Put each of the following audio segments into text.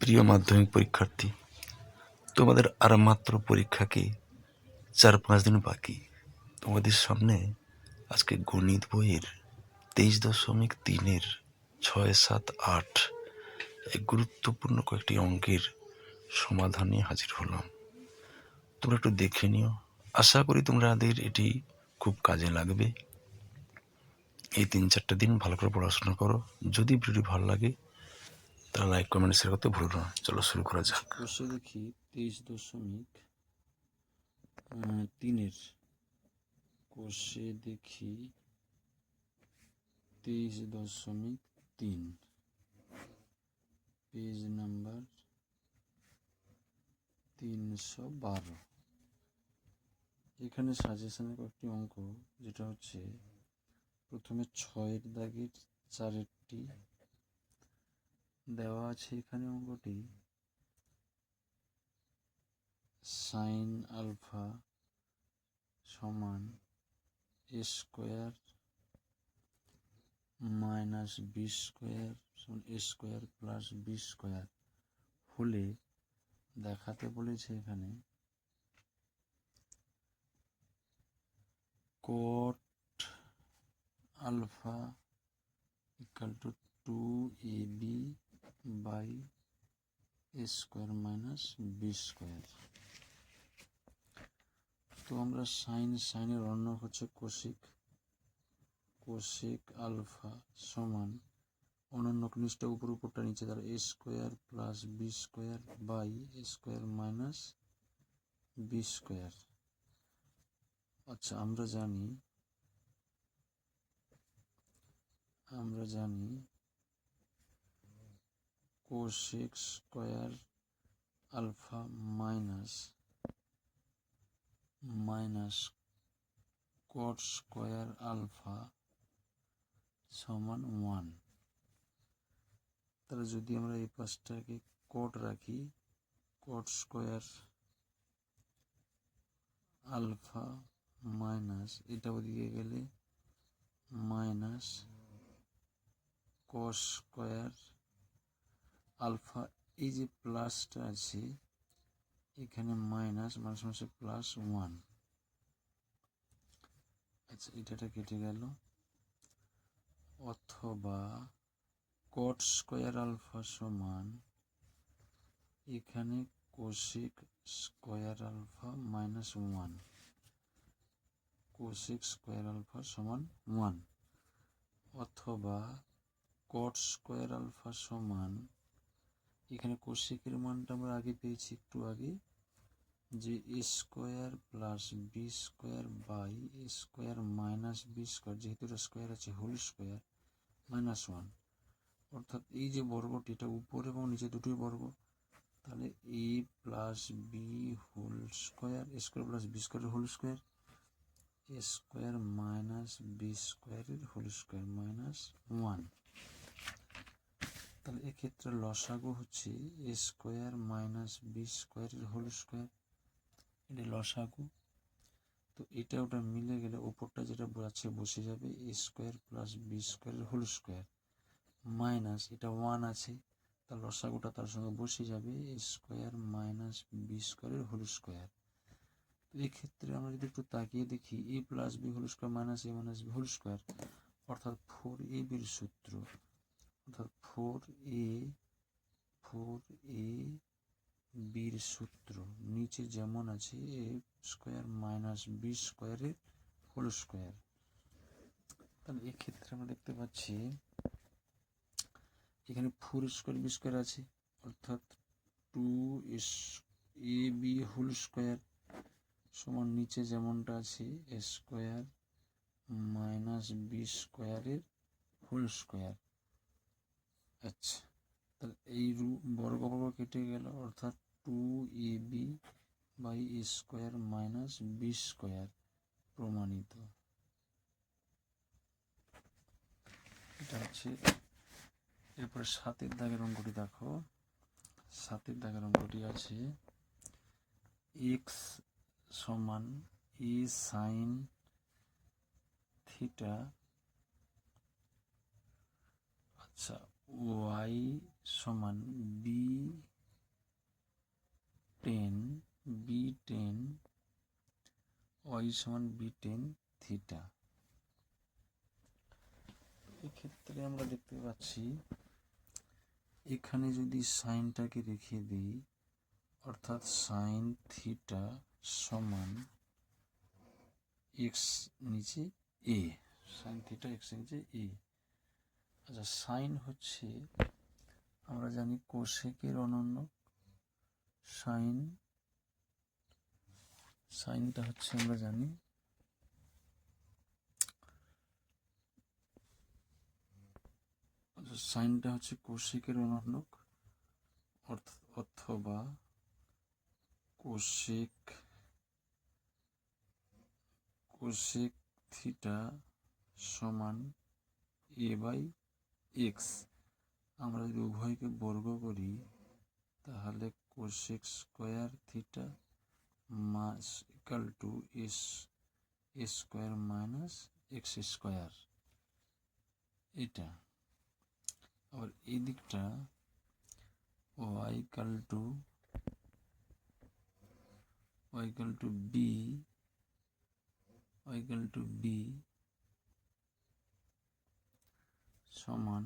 প্রিয় মাধ্যমিক পরীক্ষার্থী, তোমাদের আর মাত্র পরীক্ষাকে চার পাঁচ দিন বাকি? তোমাদের সামনে আজকে গণিত বইয়ের তেইশ দশমিক তিনের ছয় সাত আট এই গুরুত্বপূর্ণ কয়েকটি অঙ্কের সমাধানে হাজির হলাম। তোমরা একটু দেখে নিও। আশা করি তোমাদের এটি খুব কাজে লাগবে। এই তিন চারটে দিন ভালো করে পড়াশোনা করো। যদি ভিডিওটি ভালো লাগে তাহলে লাইক কমেন্ট শেয়ার করতে ভুলো না। চলো শুরু করা যাক। বসে দেখি তেইশ দশমিক তিনের। কোষে দেখি তেইশ দশমিক তিন। পেজ নাম্বার তিনশো বারো। এখানে সাজেশনের কয়েকটি অঙ্ক, যেটা হচ্ছে প্রথমে ছয়ের দাগের চারেরটি দেওয়া আছে এখানে অঙ্কটি। সাইন আলফা সমান A square minus B square সমান A square plus B square হলে দেখাতে বলেছে এখানে cot alpha equal to two A B by A square minus B square. তো আমরা সাইন, সাইনের অন্য হচ্ছে কোশিক কোশিক আলফা সমান অনন্য কনিষ্ঠ উপর উপরটা নিচে তার A square plus B square by A square minus B square. আচ্ছা আমরা জানি আমরা জানি cosec square alpha minus minus cot square alpha সমান ওয়ান তাহলে যদি আমরা এই পাশটাকে কোট রাখি কোট স্কোয়ার আলফা মাইনাস এটা ওদিকে গেলে মাইনাস কস স্কোয়ার আলফা, এই যে প্লাসটা আছে, এখানে মাইনাস মাঝে মাসে প্লাস ওয়ান। আচ্ছা এটাটা কেটে গেল। অথবা কট স্কোয়ার আলফা সমান এখানে cosec square alpha minus one cosec square alpha সমান ওয়ান অথবা কট স্কোয়ার আলফা সমান এখানে কোশিকের মানটা আমরা আগে পেয়েছি একটু আগে, যে A square plus B square by A square minus B square যেহেতু এটা স্কোয়ার আছে হোল স্কোয়ার মাইনাস ওয়ান অর্থাৎ এই যে বর্গটি, এটা উপর এবং নিচে দুটোই বর্গ, তাহলে A plus B whole square A square plus B স্কোয়ারের whole square A square minus B স্কোয়ারের হোল স্কোয়ার মাইনাস ওয়ান তাহলে এক্ষেত্রে লসাগু হচ্ছে এ স্কোয়ার মাইনাস বি স্কোয়ারের হোল স্কোয়ার এটা লসাগু। তো এটা ওটা মিলে গেলে ওপরটা যেটা আছে বসে যাবে এ স্কোয়ার প্লাস বি স্কোয়ারের হোল স্কোয়ার মাইনাস এটা ওয়ান আছে তার লসাগুটা তার সঙ্গে বসে যাবে এ স্কোয়ার মাইনাস বি স্কোয়ারের হোল স্কোয়ার তো এক্ষেত্রে আমরা যদি একটু তাকিয়ে দেখি A plus B whole square minus A minus B whole square অর্থাৎ ফোর এ বির সূত্র, অর্থাৎ ফোর এ ফোর এ, বির সূত্র। নিচে যেমন আছে, এ স্কোয়ার মাইনাস বি স্কোয়ারের হোল স্কোয়ার। তাহলে এক্ষেত্রে আমরা দেখতে পাচ্ছি, এখানে ফোর স্কোয়ার, বি স্কোয়ার আছে, অর্থাৎ two A, B whole square সমান নিচে যেমনটা আছে, এ স্কোয়ার মাইনাস বি স্কোয়ারের হোল স্কোয়ার। আচ্ছা তাহলে এই বর্গ বর্গ কেটে গেল, অর্থাৎ two A B by A square minus B square প্রমাণিত। এটা হচ্ছে, এরপরে সাতের দাগের অঙ্কটি দেখো। সাতের দাগের অঙ্কটি আছে এক্স সমান এ সাইন থিটা আচ্ছা ওয়াই সমান B tan B tan Y সমান বি টেন থিটা এক্ষেত্রে আমরা দেখতে পাচ্ছি, এখানে যদি সাইনটাকে রেখে দিই, অর্থাৎ সাইন থিটা সমান এক্স নিচে এ সাইন থিটা এক্স নিচে এ আচ্ছা সাইন হচ্ছে, আমরা জানি কোশেকের অনন্য সাইন। সাইনটা হচ্ছে আমরা জানি আচ্ছা সাইনটা হচ্ছে কোশেকের অনন্যক অথবা কোশেক কোশেক থিটা সমান এ বাই এক্স আমরা যদি উভয়কে বর্গ করি, তাহলে cosec square theta mass equal to S S square minus X square এটা। আবার এই দিকটা Y equal to Y equal to B Y equal to B সমান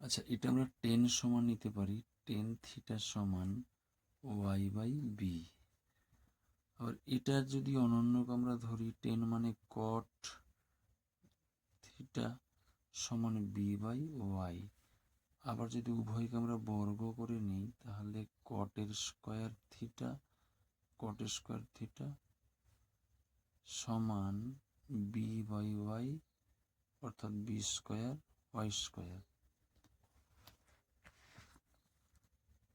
আচ্ছা এটা আমরা টেন সমান নিতে পারি টেন থিটা সমান ওয়াই বাই বি আবার এটার যদি অনন্যক আমরা ধরি টেন মানে কট থিটা সমান বি বাই ওয়াই আবার যদি উভয়কে আমরা বর্গ করে নিই, তাহলে কটের স্কোয়ার থিটা কটের স্কোয়ার থিটা সমান বি বাই ওয়াই অর্থাৎ বি স্কোয়ার ওয়াই স্কোয়ার।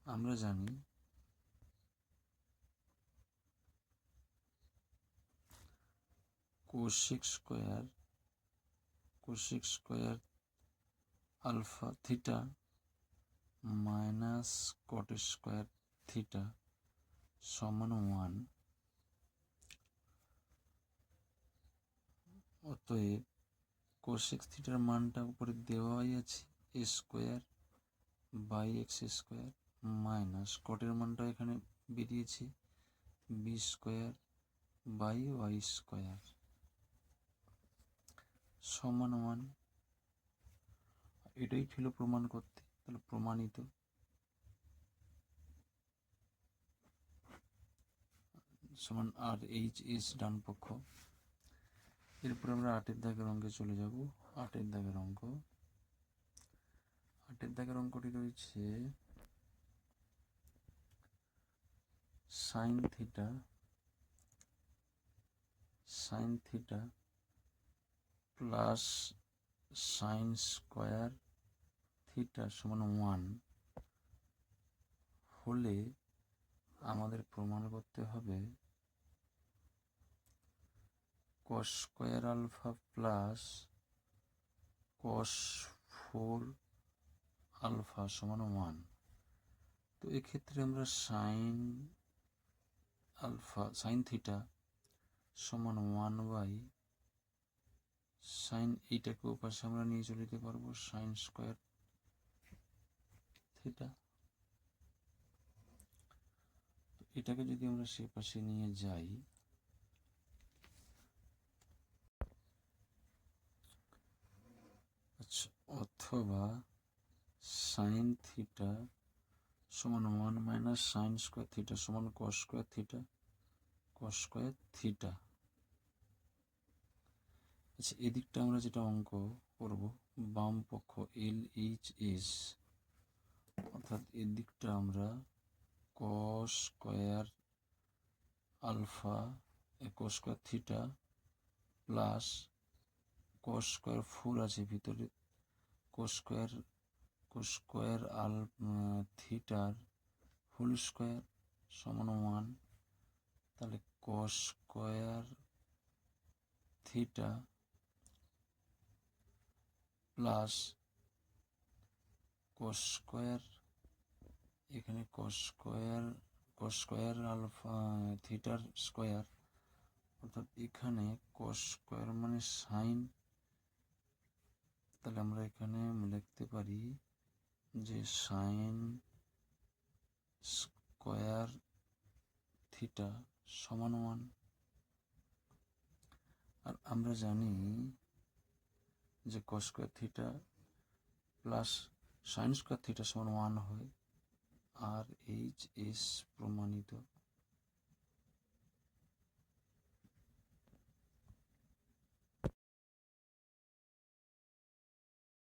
আমরা জানি cosec square cosec square alpha theta minus cot square theta সমান ওয়ান অতএব কোশেক থিটার মানটা উপরে দেওয়াই আছে A square by X square minus কটের মানটা এখানে বেরিয়েছে B square by Y square সমান ওয়ান। এটাই ছিল প্রমাণ করতে, তাহলে প্রমাণিত। সমান আর এইচ এস ডান পক্ষ এরপর আমরা আটের দাগের অঙ্কে চলে যাব। আটের দাগের অঙ্ক। আটের দাগের অঙ্কটি রয়েছে sine theta sine theta plus sine square theta সমান ওয়ান হলে আমাদের প্রমাণ করতে হবে cos square alpha plus cos four alpha সমান ওয়ান তো এক্ষেত্রে আমরা সাইন আলফা সাইন থিটা সমান ওয়ান বাই সাইন এইটাকে ওপাশে আমরা নিয়ে চলে যেতে পারব সাইন স্কোয়ার থিটা এটাকে যদি আমরা সে পাশে নিয়ে যাই আচ্ছা অথবা সাইন থিটা সমান one minus sine square theta সমান cos square theta cos square theta আচ্ছা এদিকটা আমরা যেটা অঙ্ক করব, বাম পক্ষ এল এইচ এস অর্থাৎ এদিকটা আমরা cos square alpha cos square theta plus cos square four আছে ভিতরে। কস স্কোয়ার কস স্কোয়ার আল থিটার হোল স্কোয়ার সমান ওয়ান। তাহলে cos square theta plus cos square, এখানে cos square cos square alpha, থিটার স্কোয়ার, অর্থাৎ এখানে কস স্কোয়ার মানে সাইন তাহলে আমরা এখানে লিখতে পারি যে সাইন স্কোয়ার থিটা সমান ওয়ান আর আমরা জানি যে cos square theta plus sine square theta সমান ওয়ান হয়। আর এইচ এস প্রমাণিত।